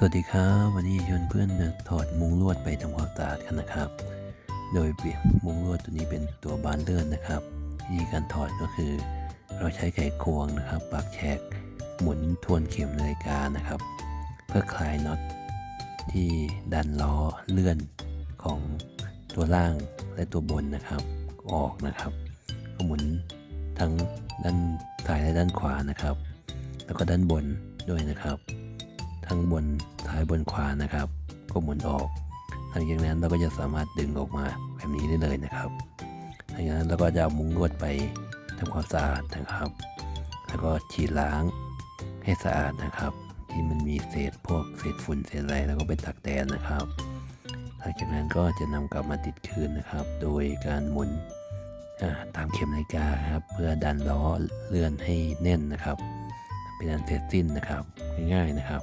สวัสดีครับ วันนี้ชวนเพื่อนถอดมุ้งลวดไปทำความสะอาดกันนะครับ โดยเปลี่ยนมุ้งลวดตัวนี้เป็นตัวบานเลื่อนนะครับวิธีการถอดก็คือ เราใช้ไขควงนะครับปักแฉกหมุนทวนเข็มนาฬิกานะครับ เพื่อคลายน็อตที่ดันล้อเลื่อนของตัวล่างและตัวบนนะครับ ออกนะครับก็หมุนทั้งด้านซ้ายและด้านขวานะครับ แล้วก็ด้านบนด้วยนะครับ ทั้งบนท้ายบนขวานะครับ ก็หมุนออกหลังจากนั้นเราก็จะสามารถดึงออกมาแบบนี้ได้เลยนะครับหลังจากนั้นเราก็จะเอามุ้งลวดไปทำความสะอาดนะครับ แล้วก็ฉีดล้างให้สะอาดนะครับ ที่มันมีเศษพวกเศษฝุ่นเศษอะไรแล้วก็ไปตักแดดนะครับ หลังจากนั้นก็จะนำกลับมาติดคืนนะครับ โดยการหมุนตามเข็มนาฬิกาครับ เพื่อดันล้อเลื่อนให้แน่นนะครับ เป็นอันเสร็จสิ้นนะครับง่ายๆนะครับ